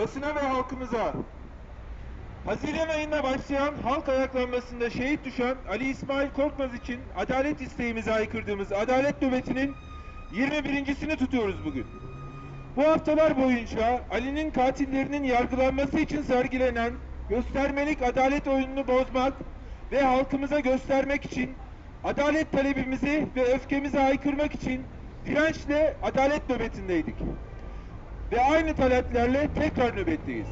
basına ve halkımıza Haziran ayında başlayan halk ayaklanmasında şehit düşen Ali İsmail Korkmaz için adalet isteğimizi aykırdığımız adalet nöbetinin 21.sini tutuyoruz bugün. Bu haftalar boyunca Ali'nin katillerinin yargılanması için sergilenen göstermelik adalet oyununu bozmak ve halkımıza göstermek için adalet talebimizi ve öfkemizi aykırmak için dirençle adalet nöbetindeydik. Ve aynı taleplerle tekrar nöbetteyiz.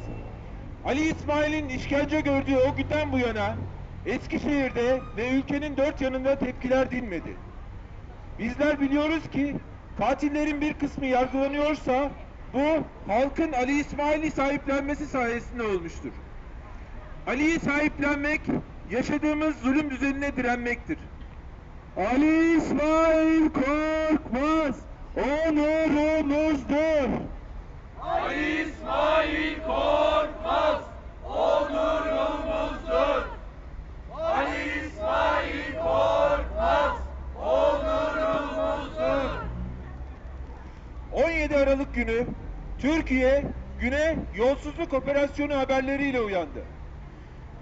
Ali İsmail'in işkence gördüğü o günden bu yana Eskişehir'de ve ülkenin dört yanında tepkiler dinmedi. Bizler biliyoruz ki katillerin bir kısmı yargılanıyorsa bu halkın Ali İsmail'i sahiplenmesi sayesinde olmuştur. Ali'yi sahiplenmek yaşadığımız zulüm düzenine direnmektir. Ali İsmail korkmaz, onurumuzdur. Ali İsmail Korkmaz onurumuzdur. Ali İsmail Korkmaz onurumuzdur. 17 Aralık günü Türkiye güne yolsuzluk operasyonu haberleriyle uyandı.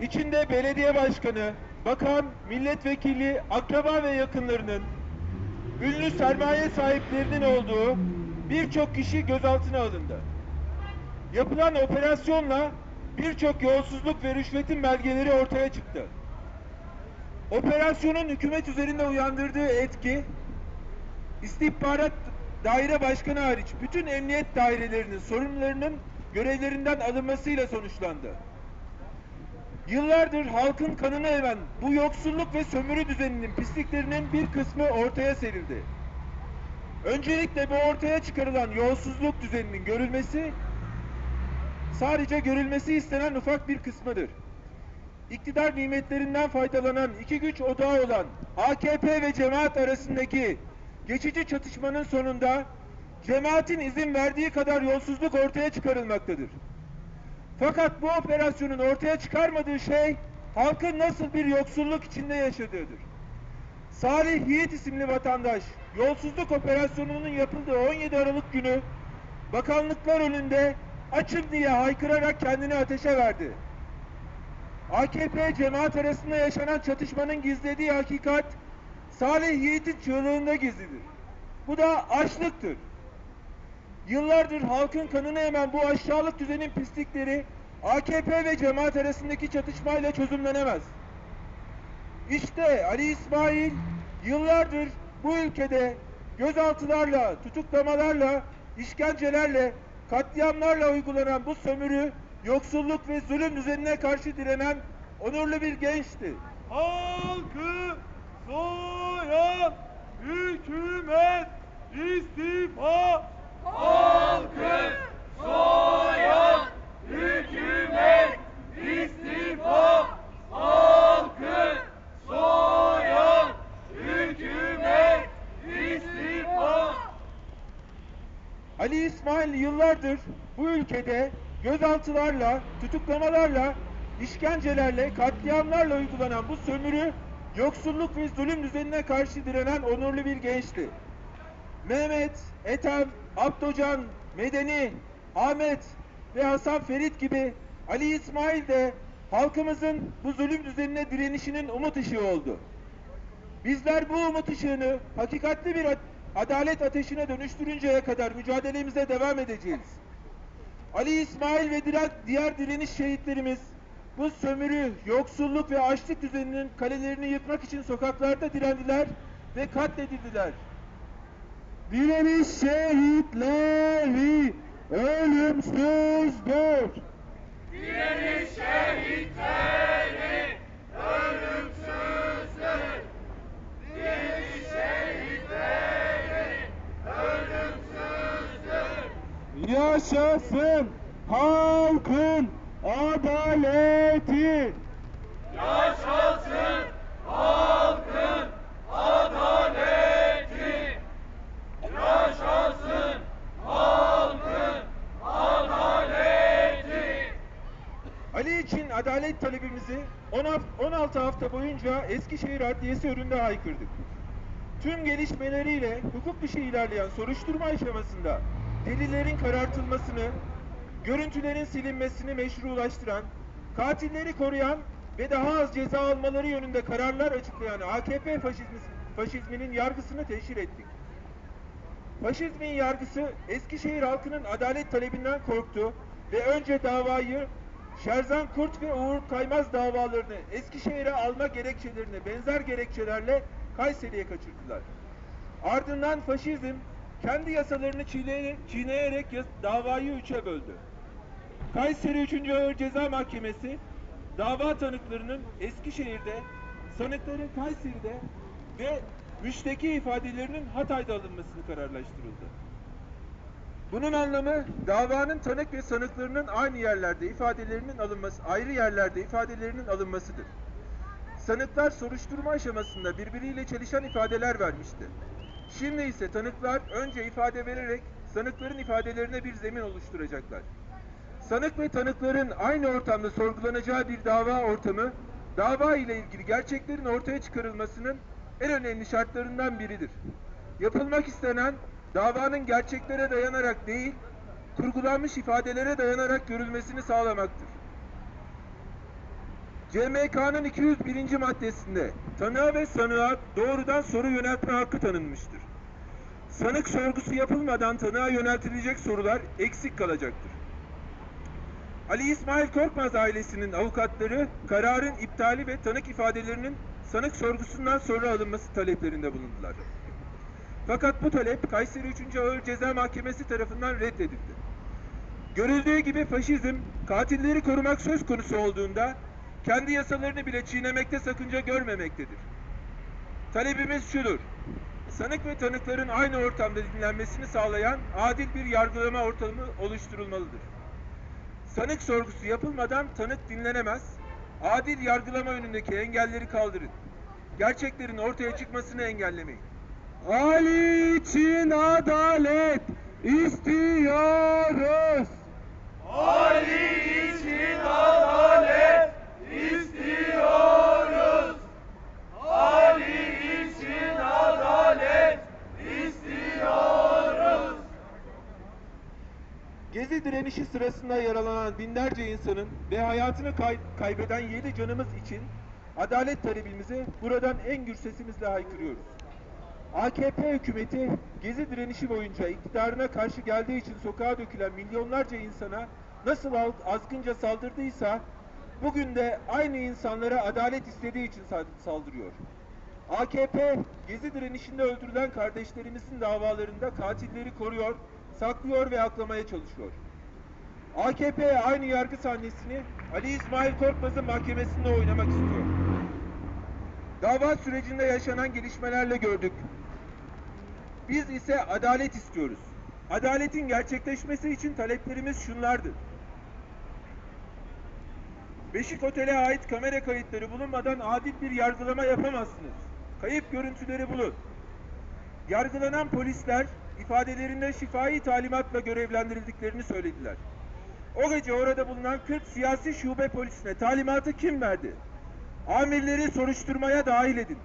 İçinde belediye başkanı, bakan, milletvekili, akraba ve yakınlarının, ünlü sermaye sahiplerinin olduğu birçok kişi gözaltına alındı. Yapılan operasyonla birçok yolsuzluk ve rüşvetin belgeleri ortaya çıktı. Operasyonun hükümet üzerinde uyandırdığı etki, istihbarat daire başkanı hariç bütün emniyet dairelerinin sorumlularının görevlerinden alınmasıyla sonuçlandı. Yıllardır halkın kanını emen bu yoksulluk ve sömürü düzeninin pisliklerinin bir kısmı ortaya serildi. Öncelikle bu ortaya çıkarılan yolsuzluk düzeninin görülmesi sadece görülmesi istenen ufak bir kısmıdır. İktidar nimetlerinden faydalanan iki güç odağı olan AKP ve cemaat arasındaki geçici çatışmanın sonunda cemaatin izin verdiği kadar yolsuzluk ortaya çıkarılmaktadır. Fakat bu operasyonun ortaya çıkarmadığı şey halkın nasıl bir yoksulluk içinde yaşadığıdır. Salih Yiğit isimli vatandaş yolsuzluk operasyonunun yapıldığı 17 Aralık günü bakanlıklar önünde açım diye haykırarak kendini ateşe verdi. AKP cemaat arasında yaşanan çatışmanın gizlediği hakikat Salih Yiğit'in çığlığında gizlidir. Bu da açlıktır. Yıllardır halkın kanını emen bu aşağılık düzenin pislikleri AKP ve cemaat arasındaki çatışmayla çözümlenemez. İşte Ali İsmail yıllardır bu ülkede gözaltılarla, tutuklamalarla, işkencelerle, katliamlarla uygulanan bu sömürü, yoksulluk ve zulüm düzenine karşı direnen onurlu bir gençti. Halkı soyan hükümet istifa Halkı soyan hükümet istifa. Halkı soyan hükümet istifa. Ali İsmail yıllardır bu ülkede gözaltılarla, tutuklamalarla, işkencelerle, katliamlarla uygulanan bu sömürü, yoksulluk ve zulüm düzenine karşı direnen onurlu bir gençti. Mehmet, Ethem, Abdocan, Medeni, Ahmet ve Hasan Ferit gibi Ali İsmail de halkımızın bu zulüm düzenine direnişinin umut ışığı oldu. Bizler bu umut ışığını hakikatli bir adalet ateşine dönüştürünceye kadar mücadelemize devam edeceğiz. Ali İsmail ve diğer direniş şehitlerimiz bu sömürü, yoksulluk ve açlık düzeninin kalelerini yıkmak için sokaklarda direndiler ve katledildiler. Direniş şehitleri ölümsüzdür. Direniş şehitleri ölümsüzdür. Direniş şehitleri ölümsüzdür. Yaşasın halkın adaleti. Yaşasın halkın adaleti. Yaşasın halkın adaleti. Ali için adalet talebimizi 10 haf- 16 hafta boyunca Eskişehir Adliyesi önünde haykırdık. Tüm gelişmeleriyle hukuk dışı ilerleyen soruşturma aşamasında delillerin karartılmasını, görüntülerin silinmesini meşrulaştıran, katilleri koruyan ve daha az ceza almaları yönünde kararlar açıklayan AKP faşizmi, faşizminin yargısını teşhir ettik. Faşizmin yargısı Eskişehir halkının adalet talebinden korktu ve önce davayı Şerzan Kurt ve Uğur Kaymaz davalarını Eskişehir'e alma gerekçelerini benzer gerekçelerle Kayseri'ye kaçırdılar. Ardından faşizm kendi yasalarını çiğneyerek, çiğneyerek davayı üçe böldü. Kayseri 3. Ağır Ceza Mahkemesi dava tanıklarının Eskişehir'de, sanıkların Kayseri'de ve müşteki ifadelerinin Hatay'da alınmasını kararlaştırıldı. Bunun anlamı davanın tanık ve sanıklarının aynı yerlerde ifadelerinin alınması, ayrı yerlerde ifadelerinin alınmasıdır. Sanıklar soruşturma aşamasında birbiriyle çelişen ifadeler vermişti. Şimdi ise tanıklar önce ifade vererek sanıkların ifadelerine bir zemin oluşturacaklar. Sanık ve tanıkların aynı ortamda sorgulanacağı bir dava ortamı, dava ile ilgili gerçeklerin ortaya çıkarılmasının en önemli şartlarından biridir. Yapılmak istenen davanın gerçeklere dayanarak değil, kurgulanmış ifadelere dayanarak görülmesini sağlamaktır. CMK'nın 201. maddesinde tanığa ve sanığa doğrudan soru yöneltme hakkı tanınmıştır. Sanık sorgusu yapılmadan tanığa yöneltilecek sorular eksik kalacaktır. Ali İsmail Korkmaz ailesinin avukatları kararın iptali ve tanık ifadelerinin sanık sorgusundan sonra alınması taleplerinde bulundular. Fakat bu talep Kayseri 3. Ağır Ceza Mahkemesi tarafından reddedildi. Görüldüğü gibi faşizm katilleri korumak söz konusu olduğunda kendi yasalarını bile çiğnemekte sakınca görmemektedir. Talebimiz şudur. Sanık ve tanıkların aynı ortamda dinlenmesini sağlayan adil bir yargılama ortamı oluşturulmalıdır. Sanık sorgusu yapılmadan tanık dinlenemez. Adil yargılama önündeki engelleri kaldırın. Gerçeklerin ortaya çıkmasını engellemeyin. Ali için adalet istiyoruz. Ali için adalet istiyoruz. Ali için adalet istiyoruz. Gezi direnişi sırasında yaralanan binlerce insanın ve hayatını kay- kaybeden yedi canımız için adalet talebimizi buradan en gür sesimizle haykırıyoruz. AKP hükümeti gezi direnişi boyunca iktidarına karşı geldiği için sokağa dökülen milyonlarca insana nasıl azgınca saldırdıysa bugün de aynı insanlara adalet istediği için sa- saldırıyor. AKP gezi direnişinde öldürülen kardeşlerimizin davalarında katilleri koruyor, saklıyor ve aklamaya çalışıyor. AKP aynı yargı sahnesini Ali İsmail Korkmaz'ın mahkemesinde oynamak istiyor. Dava sürecinde yaşanan gelişmelerle gördük. Biz ise adalet istiyoruz. Adaletin gerçekleşmesi için taleplerimiz şunlardır. Beşik Otel'e ait kamera kayıtları bulunmadan adil bir yargılama yapamazsınız. Kayıp görüntüleri bulun. Yargılanan polisler ifadelerinde şifai talimatla görevlendirildiklerini söylediler. O gece orada bulunan 40 siyasi şube polisine talimatı kim verdi? Amirleri soruşturmaya dahil edin.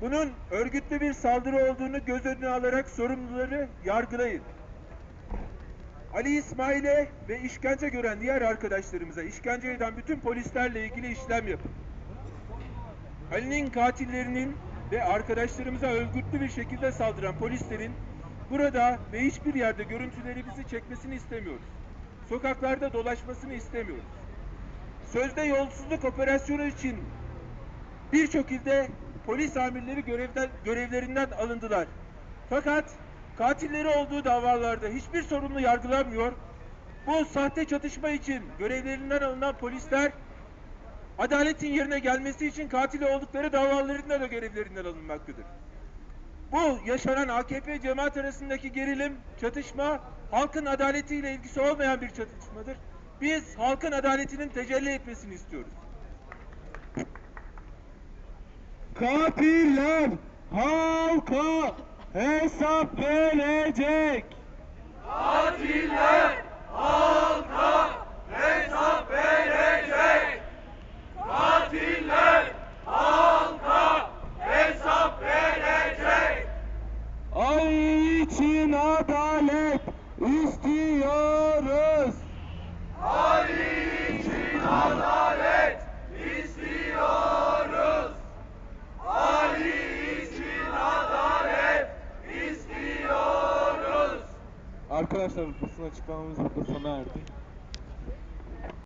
Bunun örgütlü bir saldırı olduğunu göz önüne alarak sorumluları yargılayın. Ali İsmail'e ve işkence gören diğer arkadaşlarımıza işkence eden bütün polislerle ilgili işlem yapın. Ali'nin katillerinin ve arkadaşlarımıza örgütlü bir şekilde saldıran polislerin burada ve hiçbir yerde görüntülerimizi çekmesini istemiyoruz. Sokaklarda dolaşmasını istemiyoruz. Sözde yolsuzluk operasyonu için birçok ilde polis amirleri görevden, görevlerinden alındılar. Fakat katilleri olduğu davalarda hiçbir sorumlu yargılanmıyor. Bu sahte çatışma için görevlerinden alınan polisler adaletin yerine gelmesi için katil oldukları davalarında da görevlerinden alınmaktadır. Bu yaşanan AKP cemaat arasındaki gerilim, çatışma halkın adaletiyle ilgisi olmayan bir çatışmadır. Biz halkın adaletinin tecelli etmesini istiyoruz. Katiller halka hesap verecek. Katiller için adalet istiyoruz. Ali için adalet istiyoruz. Ali için adalet istiyoruz. Arkadaşlar basın açıklamamız burada sona erdi.